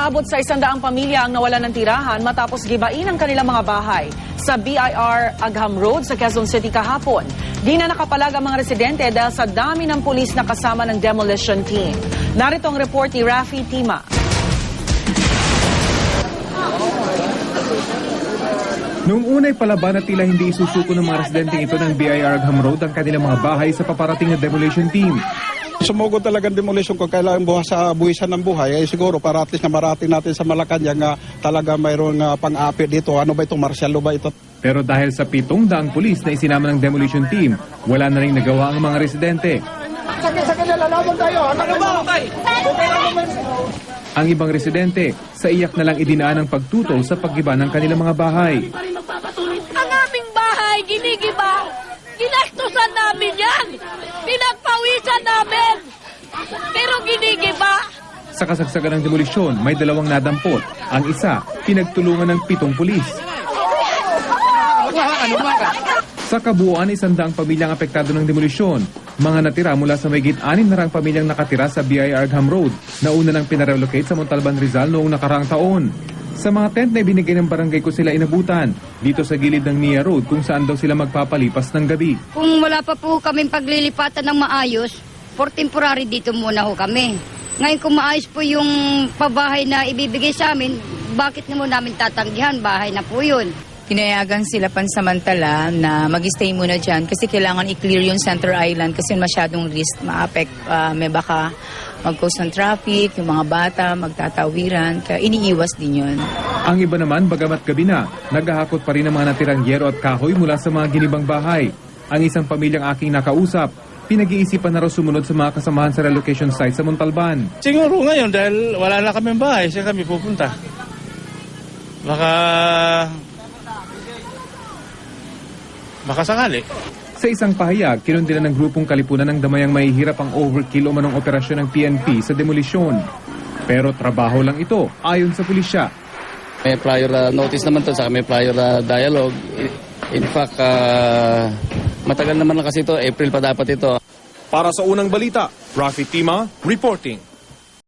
Aabot sa isandaang pamilya ang nawalan ng tirahan matapos gibain ang kanilang mga bahay sa BIR Agham Road sa Quezon City kahapon. Di na nakapalag ang mga residente dahil sa dami ng pulis na kasama ng demolition team. Narito ang report ni Rafi Tima. Noong unay palaban at tila hindi isusuko ng mga residente ito ng BIR Agham Road ang kanilang mga bahay sa paparating na demolition team. Sumugod talagang demolition kung kailangan buha sa buwisan ng buhay, ay siguro para at least na marating natin sa Malacanang nga talaga mayroong uh, pang-api dito. Ano ba ito, martial law ba ito? Pero dahil sa pitong daang pulis na isinama ng demolition team, wala na rin nagawa ang mga residente. Ang ibang residente, sa iyak na lang idinaan ang pagtutol sa paggiba ng kanilang mga bahay. Ang aming bahay, ginigiba. Ginastusan namin yan. Pinagpawisan namin. Pero ginigiba. Sa kasagsagan ng demolisyon, may dalawang nadampot. Ang isa, pinagtulungan ng pitong pulis. Sa kabuuan, isandaang pamilyang apektado ng demolisyon. Mga natira mula sa mayigit anim na rang pamilyang nakatira sa BIR Agham Road na una nang pinarelocate sa Montalban Rizal noong nakaraang taon. Sa mga tent na ibinigay ng barangay ko sila inabutan, dito sa gilid ng Nia Road kung saan daw sila magpapalipas ng gabi. Kung wala pa po kaming paglilipatan ng maayos, for temporary dito muna ho kami. Ngayon kung maayos po yung pabahay na ibibigay sa amin, bakit naman namin tatanggihan? Bahay na po yun. Pinayagan sila pansamantala na mag-stay muna dyan kasi kailangan i-clear yung Center Island kasi masyadong risk, ma-affect, ah, may baka mag-cause ng traffic, yung mga bata, magtatawiran, kaya iniiwas din yun. Ang iba naman, bagamat gabi na, naghahakot pa rin ang mga natirang yero at kahoy mula sa mga ginibang bahay. Ang isang pamilyang aking nakausap, pinag-iisipan na raw sumunod sa mga kasamahan sa relocation site sa Montalban. Siguro ngayon dahil wala na kami bahay, siya kami pupunta. Baka... Baka sakali. Sa isang pahayag, kinundila ng grupong kalipunan ng damayang mahihirap ang overkill o manong operasyon ng PNP sa demolisyon. Pero trabaho lang ito, ayon sa pulisya. May prior uh, notice naman to, saka may prior uh, dialogue. In- In fact, uh, matagal naman na kasi ito, April pa dapat ito. Para sa unang balita, Rafi Tima reporting.